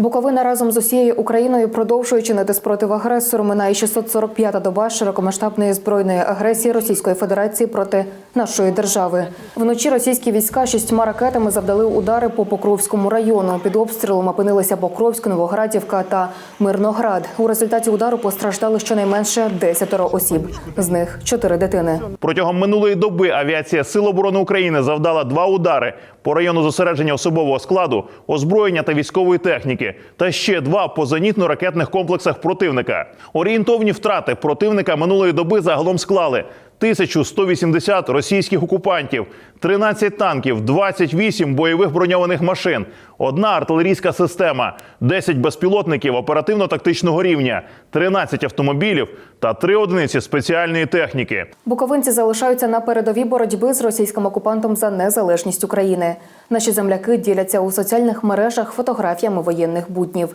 Буковина разом з усією Україною продовжує чинити спротив агресору. Минає 645-та доба широкомасштабної збройної агресії Російської Федерації проти нашої держави. Вночі російські війська шістьма ракетами завдали удари по Покровському району. Під обстрілом опинилися Покровськ, Новоградівка та Мирноград. У результаті удару постраждали щонайменше 10 осіб, з них 4 дитини. Протягом минулої доби авіація Сил оборони України завдала два удари по району зосередження особового складу, озброєння та військової техніки, та ще два по зенітно-ракетних комплексах противника. Орієнтовні втрати противника минулої доби загалом склали 1180 російських окупантів, 13 танків, 28 бойових броньованих машин, одна артилерійська система, 10 безпілотників оперативно-тактичного рівня, 13 автомобілів та 3 одиниці спеціальної техніки. Буковинці залишаються на передовій боротьби з російським окупантом за незалежність України. Наші земляки діляться у соціальних мережах фотографіями воєнних буднів,